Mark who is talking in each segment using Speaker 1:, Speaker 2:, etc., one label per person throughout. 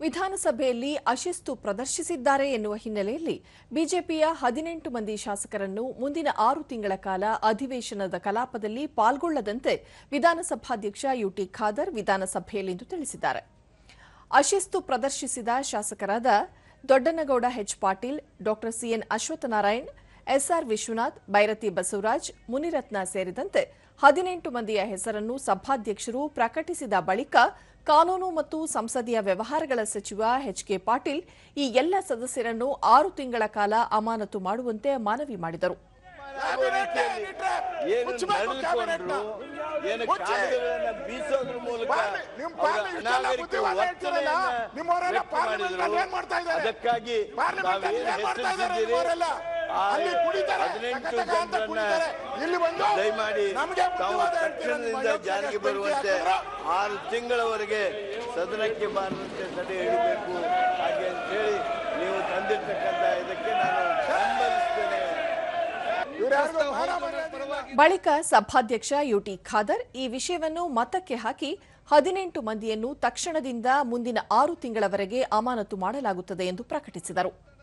Speaker 1: ವಿಧಾನಸಭೆಯಲ್ಲಿ ಅಶಿಸ್ತು ಪ್ರದರ್ಶಿಸಿದ್ದಾರೆ ಎನ್ನುವ ಹಿನ್ನೆಲೆಯಲ್ಲಿ ಬಿಜೆಪಿಯ ಹದಿನೆಂಟು ಮಂದಿ ಶಾಸಕರನ್ನು ಮುಂದಿನ ಆರು ತಿಂಗಳ ಕಾಲ ಅಧಿವೇಶನದ ಕಲಾಪದಲ್ಲಿ ಪಾಲ್ಗೊಳ್ಳದಂತೆ ವಿಧಾನಸಭಾಧ್ಯಕ್ಷ ಯುಟಿ ಖಾದರ್ ವಿಧಾನಸಭೆಯಲ್ಲಿಂದು ತಿಳಿಸಿದ್ದಾರೆ. ಅಶಿಸ್ತು ಪ್ರದರ್ಶಿಸಿದ ಶಾಸಕರಾದ ದೊಡ್ಡನಗೌಡ ಎಚ್ ಪಾಟೀಲ್ ಡಾ C N Ashwathnarayan S R Vishwanath Byrathi Basavaraj Munirathna ಸೇರಿದಂತೆ ಹದಿನೆಂಟು ಮಂದಿಯ ಹೆಸರನ್ನು ಸಭಾಧ್ಯಕ್ಷರು ಪ್ರಕಟಿಸಿದ ಬಳಿಕ ಕಾನೂನು ಮತ್ತು ಸಂಸದೀಯ ವ್ಯವಹಾರಗಳ ಸಚಿವ ಎಚ್ ಕೆ ಪಾಟೀಲ್ ಈ ಎಲ್ಲ ಸದಸ್ಯರನ್ನು ಆರು ತಿಂಗಳ ಕಾಲ ಅಮಾನತು ಮಾಡುವಂತೆ ಮನವಿ ಮಾಡಿದರು?
Speaker 2: ಅದಕ್ಕಾಗಿ
Speaker 3: ಅಲ್ಲಿ ಕುಡಿತಾರೆ, ಅಂತ. ಇಲ್ಲಿ ಬಂದು
Speaker 2: ದಯಮಾಡಿ
Speaker 3: ನಮ್ಗೆ
Speaker 2: ತಾವು ತಕ್ಷಣದಿಂದ ಜಾರಿಗೆ ಬರುವಂತೆ. ಆರು ತಿಂಗಳವರೆಗೆ ಸದನಕ್ಕೆ ಬಾರದಂತೆ ಸದೆ ಇಡಬೇಕು ಹಾಗೆ ಅಂತೇಳಿ ನೀವು ತಂದಿರ್ತಕ್ಕಂಥ ಇದಕ್ಕೆ ನಾನು ಬೆಂಬಲಿಸ್ತೇನೆ.
Speaker 1: ಬಳಿಕ ಸಭಾಧ್ಯಕ್ಷ ಯುಟಿ ಖಾದರ್ ಈ ವಿಷಯವನ್ನು ಮತಕ್ಕೆ ಹಾಕಿ ಹದಿನೆಂಟು ಮಂದಿಯನ್ನು ತಕ್ಷಣದಿಂದ ಮುಂದಿನ ಆರು ತಿಂಗಳವರೆಗೆ ಅಮಾನತು ಮಾಡಲಾಗುತ್ತದೆ ಎಂದು ಪ್ರಕಟಿಸಿದರು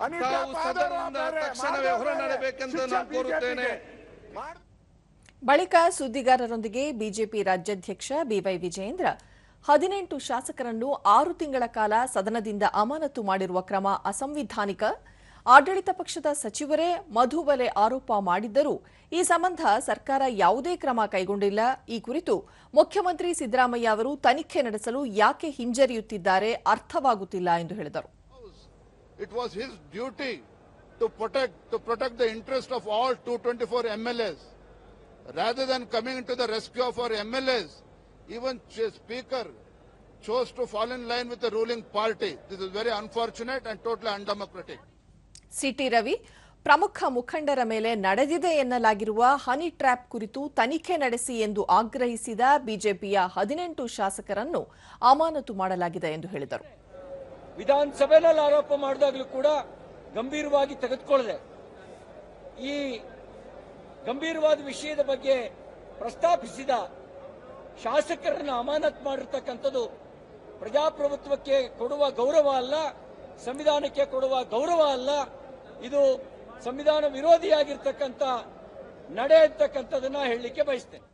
Speaker 4: ತಾವು ಸದನದಿಂದ ತಕ್ಷಣವೇ ನಾನು ಕೋರುತ್ತೇನೆ.
Speaker 1: ಬಳಿಕ ಸುದ್ದಿಗಾರರೊಂದಿಗೆ ಬಿಜೆಪಿ ರಾಜ್ಯಾಧ್ಯಕ್ಷ ಬಿವೈ ವಿಜಯೇಂದ್ರ. ಹದಿನೆಂಟು ಶಾಸಕರನ್ನು ಆರು ತಿಂಗಳ ಕಾಲ ಸದನದಿಂದ ಅಮಾನತು ಮಾಡಿರುವ ಕ್ರಮ ಅಸಂವಿಧಾನಿಕ. ಆಡಳಿತ ಪಕ್ಷದ ಸಚಿವರೇ ಮಧುಬಲೆ ಆರೋಪ ಮಾಡಿದ್ದರೂ ಈ ಸಂಬಂಧ ಸರ್ಕಾರ ಯಾವುದೇ ಕ್ರಮ ಕೈಗೊಂಡಿಲ್ಲ. ಈ ಕುರಿತು ಮುಖ್ಯಮಂತ್ರಿ ಸಿದ್ದರಾಮಯ್ಯ ಅವರು ತನಿಖೆ ನಡೆಸಲು ಯಾಕೆ ಹಿಂಜರಿಯುತ್ತಿದ್ದಾರೆ ಅರ್ಥವಾಗುತ್ತಿಲ್ಲ ಎಂದು ಹೇಳಿದರು.
Speaker 5: It was his duty to protect to protect the interest of all 224 MLAs. Rather than coming to the rescue of our MLAs, even the Speaker chose to fall in line with the ruling party. This is very unfortunate and totally undemocratic.
Speaker 1: C T Ravi ಪ್ರಮುಖ ಮುಖಂಡರ ಮೇಲೆ ನಡೆದಿದೆ ಎನ್ನಲಾಗಿರುವ honey trap ಕುರಿತು ತನಿಖೆ ನಡೆಸಿ ಎಂದು ಆಗ್ರಹಿಸಿದ ಬಿಜೆಪಿಯ ಹದಿನೆಂಟು ಶಾಸಕರನ್ನು ಅಮಾನತು ಮಾಡಲಾಗಿದೆ ಎಂದು ಹೇಳಿದರು
Speaker 6: ವಿಧಾನಸಭೆನಲ್ಲಿ ಆರೋಪ ಮಾಡಿದಾಗಲೂ ಕೂಡ ಗಂಭೀರವಾಗಿ ತೆಗೆದುಕೊಳ್ಳದೆ, ಈ ಗಂಭೀರವಾದ ವಿಷಯದ ಬಗ್ಗೆ ಪ್ರಸ್ತಾಪಿಸಿದ ಶಾಸಕರನ್ನು ಅಮಾನತ್ ಮಾಡಿರ್ತಕ್ಕಂಥದ್ದು ಪ್ರಜಾಪ್ರಭುತ್ವಕ್ಕೆ ಕೊಡುವ ಗೌರವ ಅಲ್ಲ, ಸಂವಿಧಾನಕ್ಕೆ ಕೊಡುವ ಗೌರವ ಅಲ್ಲ, ಇದು ಸಂವಿಧಾನ ವಿರೋಧಿಯಾಗಿರ್ತಕ್ಕಂಥ ನಡೆ ಅಂತಕ್ಕಂಥದನ್ನ ಹೇಳಲಿಕ್ಕೆ ಬಯಸ್ತೇನೆ.